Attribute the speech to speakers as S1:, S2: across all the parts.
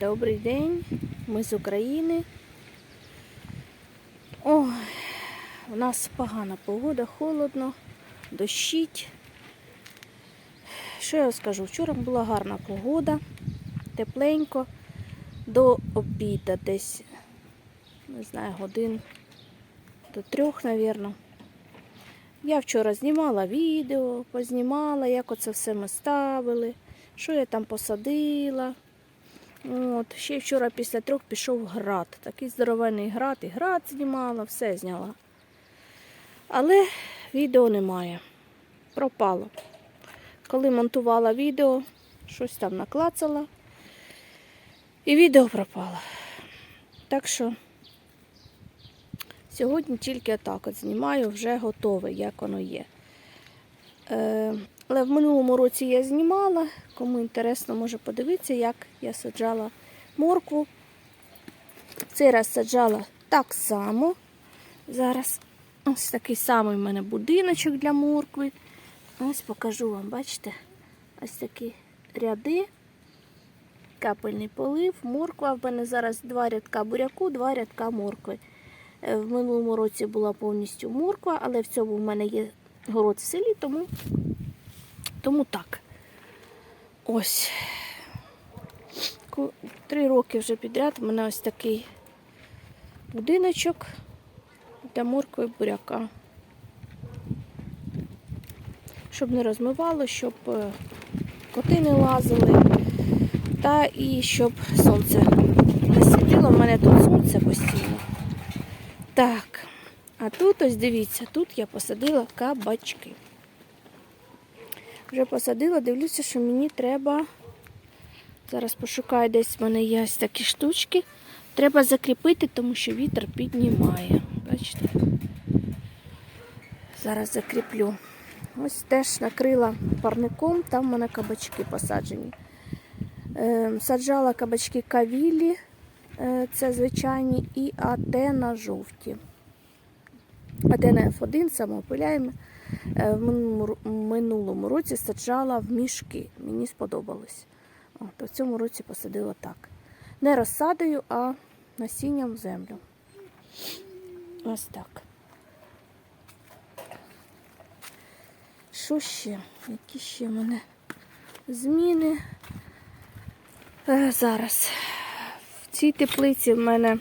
S1: Добрий день, ми з України. Ой, у нас погана погода, холодно, дощить. Що я скажу? Вчора була гарна погода, тепленько, до обіда десь, не знаю, годин до трьох, мабуть. Я вчора знімала відео, познімала, як оце все ми ставили, що я там посадила. От, ще вчора після трьох пішов град. Такий здоровенний град, і град знімала, все зняла. Але відео немає. Пропало. Коли монтувала відео, щось там наклацала, і відео пропало. Так що сьогодні тільки отак от знімаю, вже готове, як воно є. Е, але в минулому році я знімала. Кому інтересно, може подивитися, як я саджала моркву. Цей раз саджала так само. Зараз ось такий самий в мене будиночок для моркви. Ось покажу вам, бачите? Ось такі ряди, капельний полив, морква. В мене зараз два рядка буряку, два рядка моркви. Е, В минулому році була повністю морква, але в цьому в мене є город в селі, тому, тому так. Ось. Три роки вже підряд у мене ось такий будиночок для моркви буряка. Щоб не розмивало, щоб е, коти не лазили, та і щоб сонце не світило. У мене тут сонце постійно. Так, а тут ось дивіться, тут я посадила кабачки. Вже посадила, дивлюся, що мені треба. Зараз пошукаю, десь в мене є такі штучки. Треба закріпити, тому що вітер піднімає. Бачите? Зараз закріплю. Ось теж накрила парником, там в мене кабачки посаджені. Е, саджала кабачки кавілі, е, це звичайні, і атена жовті. Атена F1 самоопиляємо. Е, В минулому, році саджала в мішки. Мені сподобалось. От, в цьому році посадила так. Не розсадою, а насінням в землю. Ось так. Що ще? Які ще в мене зміни? Е, зараз. В цій теплиці в мене.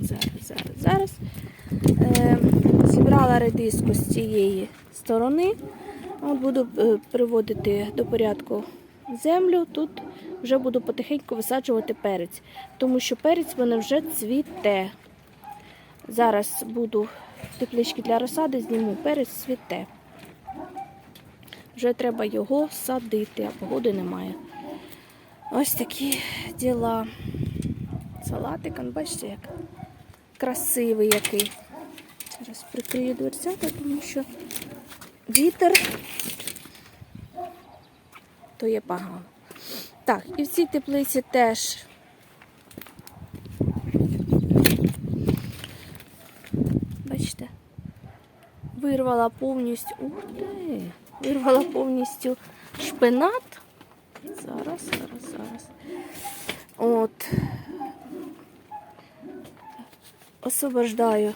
S1: Зараз, зараз, зараз. Зібрала редиску з цієї сторони. От буду е, приводити до порядку землю. Тут вже буду потихеньку висаджувати перець, тому що перець в мене вже цвіте. Зараз буду теплички для розсади, зніму перець цвіте. Вже треба його садити, а погоди немає. Ось такі діла. Салатик, бачите, як красивий який. Зараз прикрию дверцята, тому що вітер то є погано. Так, і в цій теплиці теж. Бачите? Вирвала повністю. Ух ти! Вирвала повністю шпинат. Зараз, зараз, зараз. От. Освобождаю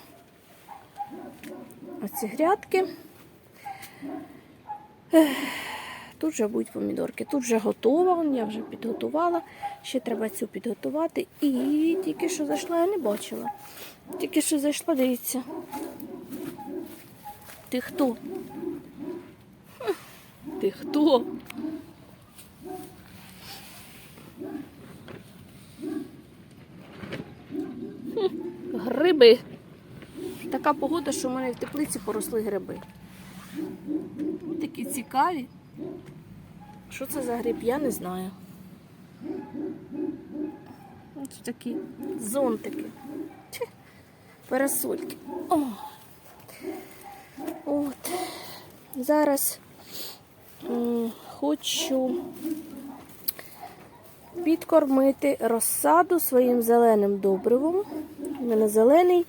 S1: оці грядки. Тут вже будуть помідорки. Тут вже готова, я вже підготувала. Ще треба цю підготувати. І тільки що зайшла, я не бачила. Тільки що зайшла, дивіться. Ти хто? Ти хто? Гриби. Така погода, що в мене в теплиці поросли гриби. Такі цікаві. Що це за гриб, я не знаю. Ось такі зонтики. Парасольки. О. От. Зараз м, хочу підкормити розсаду своїм зеленим добривом. У мене зелений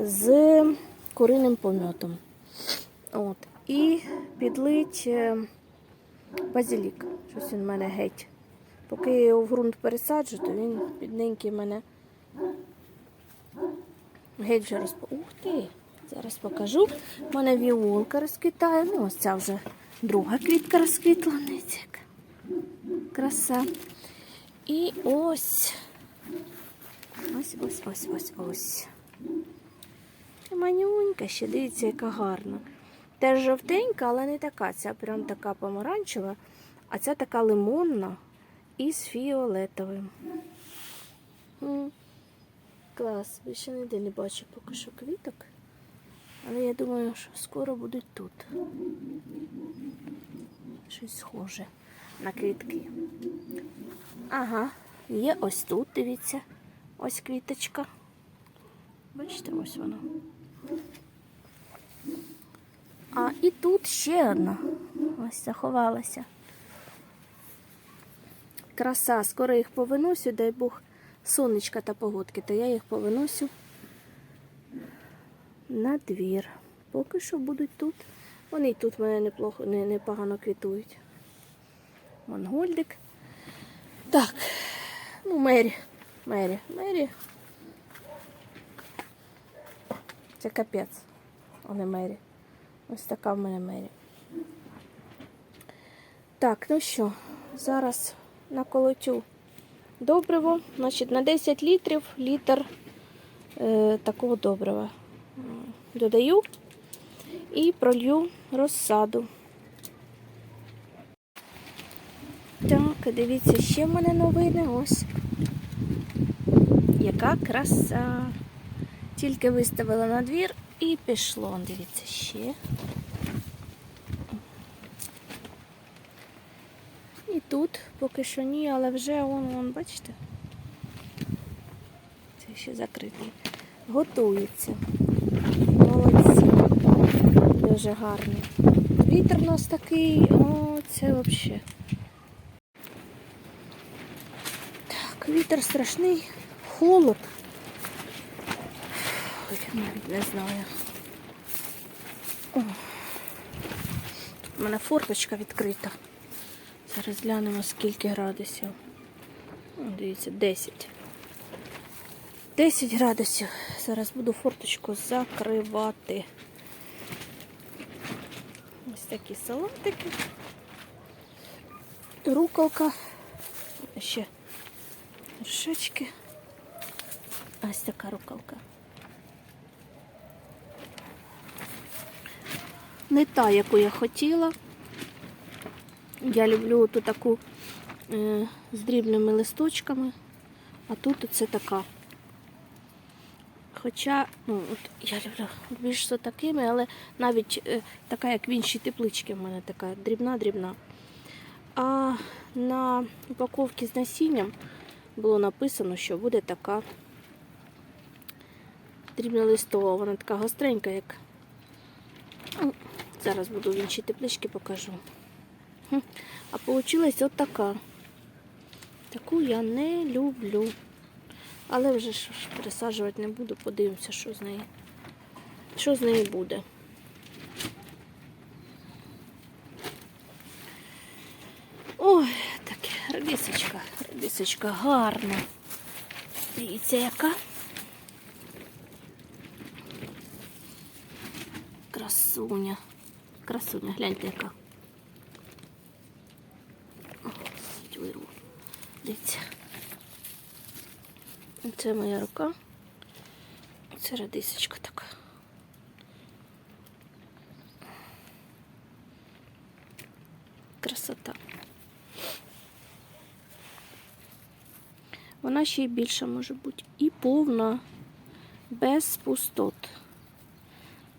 S1: з куриним помьотом. От. І підлить е, базилік. Щось він в мене геть Поки я його в ґрунт пересаджу, то він бідненький в мене геть вже розп... Ух ти! Зараз покажу. У мене віолка розквітає. Ну, ось ця вже друга квітка розквітла. Краса. І ось. Ось, ось, ось, ось, ось. І Манюнька ще, дивіться, яка гарна. Теж жовтенька, але не така. Ця прям така помаранчева, а ця така лимонна із фіолетовим. Клас, більше ніде не бачу поки що квіток. Але я думаю, що скоро будуть тут. Щось схоже на квітки. Ага, є ось тут, дивіться. Ось квіточка. Бачите, ось вона. А і тут ще одна. Ось заховалася. Краса, скоро їх повиносю, дай Бог сонечка та погодки, то я їх повиносю на двір. Поки що будуть тут. Вони і тут мене неплохо, не, непогано квітують. Монгольдик. Так, ну Мері, Мері, Мері. Це капець, а не Мері. Ось така в мене Мері. Так, ну що, зараз наколотю добриво. Значить, на 10 літрів літр е, такого добрива. Додаю і пролью розсаду. Так, дивіться, ще в мене новини. Ось. Яка краса. Тільки виставила на двір і пішло. Дивіться ще. І тут поки що ні, але вже вон, вон, бачите? Це ще закритий. Готується. Молодці. Дуже гарні. Вітер у нас такий, о, це взагалі. Так, вітер страшний, холод. Навіть не знаю. О. Тут у мене форточка відкрита. Зараз глянемо, скільки градусів. Дивіться, 10. 10 градусів. Зараз буду форточку закривати. Ось такі салатики. Руколка. Ще вершечки. Ось така руколка. Не та, яку я хотіла. Я люблю ту таку е, з дрібними листочками, а тут оце така. Хоча, ну, от я люблю більш з такими, але навіть е, така, як в іншій тепличці, в мене така дрібна-дрібна. А на упаковці з насінням було написано, що буде така дрібнолистова, вона така гостренька, як. Зараз буду в іншій тепличці покажу. А получилась от така. Таку я не люблю. Але вже ж пересаджувати не буду, подивимося, що з неї. Що з неї буде. Ой, таке редисочка, редисочка гарна. Дивіться, яка. Красуня. Красуня, гляньте яка. Вирву. Дивіться. Це моя рука. Це радисочка така. Красота. Вона ще й більша може бути. І повна, без пустот.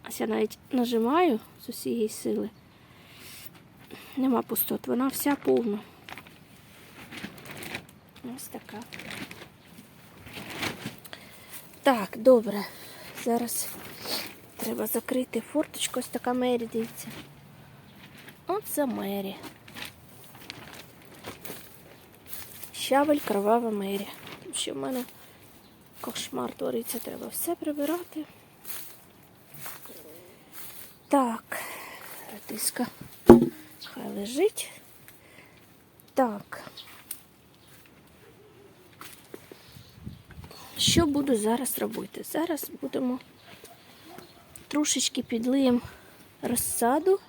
S1: Ось я навіть нажимаю з усієї сили. Нема пустот, вона вся повна. Ось така. Так, добре. Зараз треба закрити форточку. Ось така мері, дивіться. Оце мері. Щавель кровава мері. Тут ще в мене кошмар твориться, треба все прибирати. Так, ратиска хай лежить. Так. Що буду зараз робити? Зараз будемо трошечки підлиємо розсаду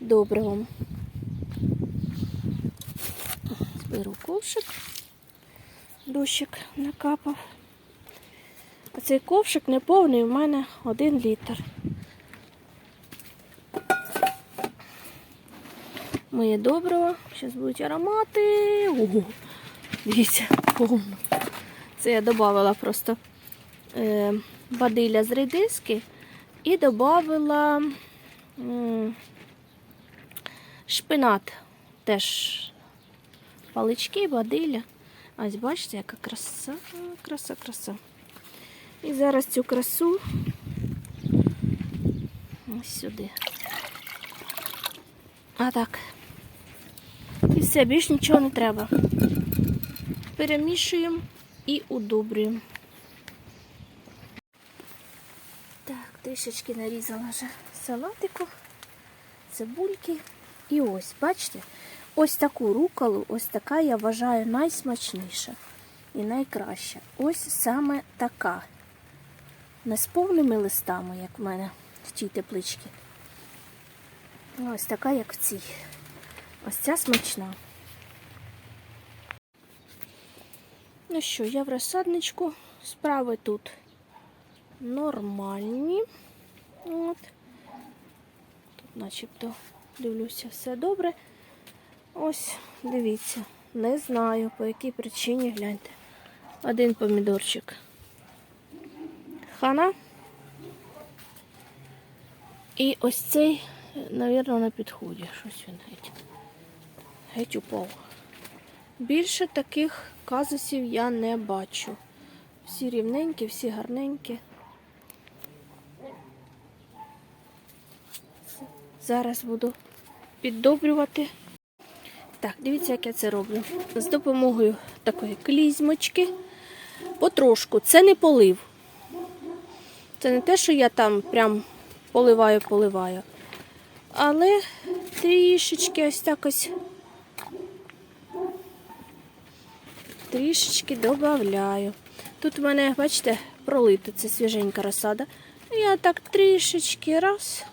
S1: добривом. Зберу ковшик, дощик накапав. А цей ковшик неповний, у мене один літр. Моє добриво. Зараз будуть аромати. Ого, дивіться, повно. Це я додавала просто е, бадилля з редиски і додавала м, шпинат. Теж палички, бадилля. Ось бачите, яка краса, краса, краса. І зараз цю красу ось сюди. А так. І все, більш нічого не треба. Перемішуємо і удобрюємо. Так, трішечки нарізала вже салатику, цибульки. І ось, бачите, ось таку руколу, ось така я вважаю найсмачніша і найкраща. Ось саме така. Не з повними листами, як в мене в тій тепличці. Ось така, як в цій. Ось ця смачна. Ну що, я в розсадничку. Справи тут нормальні. От. Тут начебто дивлюся, все добре. Ось, дивіться, не знаю, по якій причині гляньте. Один помідорчик. Хана. І ось цей, навірно, на підході. Щось він геть. Геть упав. Більше таких казусів я не бачу. Всі рівненькі, всі гарненькі. Зараз буду піддобрювати. Так, дивіться, як я це роблю. З допомогою такої клізмочки. Потрошку. Це не полив. Це не те, що я там прям поливаю, поливаю. Але трішечки ось так ось трішечки додаю. Тут в мене, бачите, пролито, це свіженька розсада. Я так трішечки раз,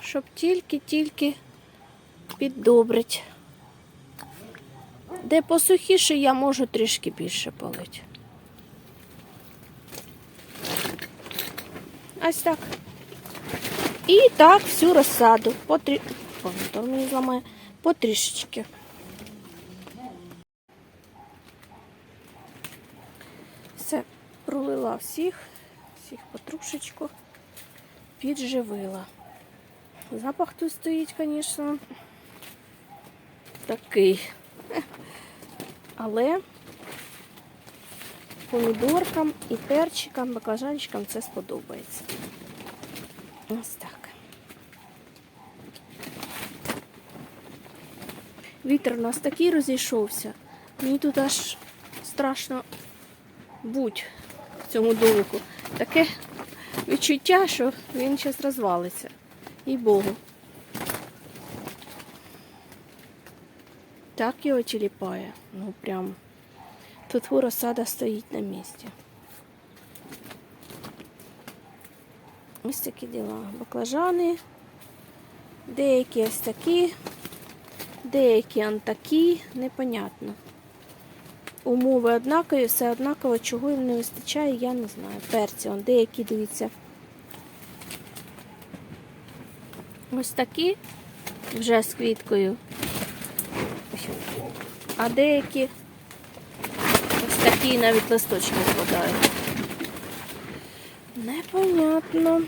S1: щоб тільки-тільки піддобрить. Де посухіше, я можу трішки більше полити. Ось так. І так всю розсаду. Потрі... Помідор мені зламає. Все, всіх, всіх потрушечку, підживила. Запах тут стоїть, звісно, такий. Але помідоркам і перчикам, баклажанчикам це сподобається. Ось так. Вітер у нас такий розійшовся. Мені тут аж страшно будь цьому домику. Таке відчуття, що він зараз розвалиться. І Богу. Так його тіліпає. Ну прям. Тут розсада стоїть на місці. Ось такі діла. Баклажани. Деякі ось такі, деякі он такі, непонятно. Умови однакові, все однаково, чого їм не вистачає, я не знаю. Перці, он деякі, дивіться. Ось такі вже з квіткою. А деякі ось такі навіть листочки вкладають. Непонятно.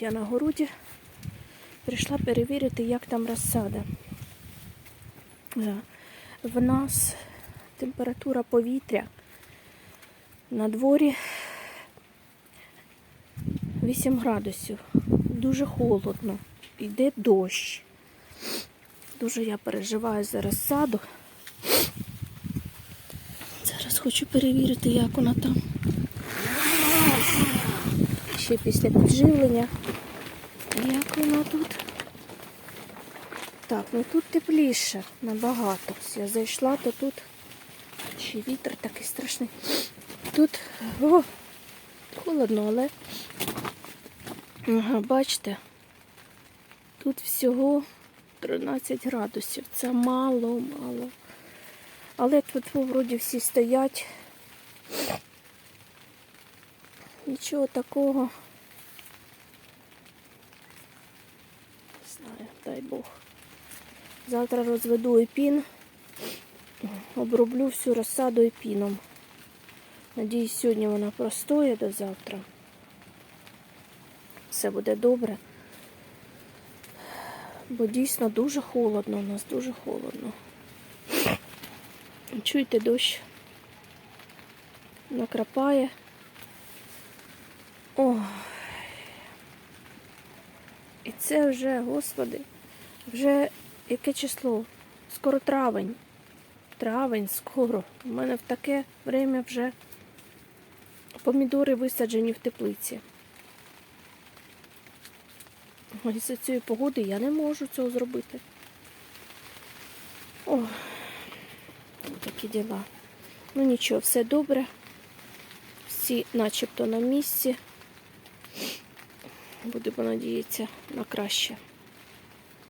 S1: Я на городі прийшла перевірити, як там розсада. В нас температура повітря на дворі 8 градусів. Дуже холодно. Йде дощ. Дуже я переживаю за розсаду. Зараз хочу перевірити, як вона там. Ще після підживлення. Як вона тут? Так, ну тут тепліше набагато. Я зайшла, то тут ще вітер такий страшний. Тут о, холодно, але ага, бачите, тут всього 13 градусів. Це мало, мало. Але тут вроді всі стоять. Нічого такого. Не знаю, дай Бог. Завтра розведу епін, оброблю всю розсаду епіном. Надіюсь, сьогодні вона простоє до завтра. Все буде добре. Бо дійсно дуже холодно, у нас дуже холодно. Чуєте, дощ накрапає. Ой. І це вже, господи, вже яке число? Скоро травень. Травень, скоро. У мене в таке время вже помідори висаджені в теплиці. Ой, за цієї погоди я не можу цього зробити. О, такі діла. Ну нічого, все добре. Всі начебто на місці. Будемо надіятися на краще.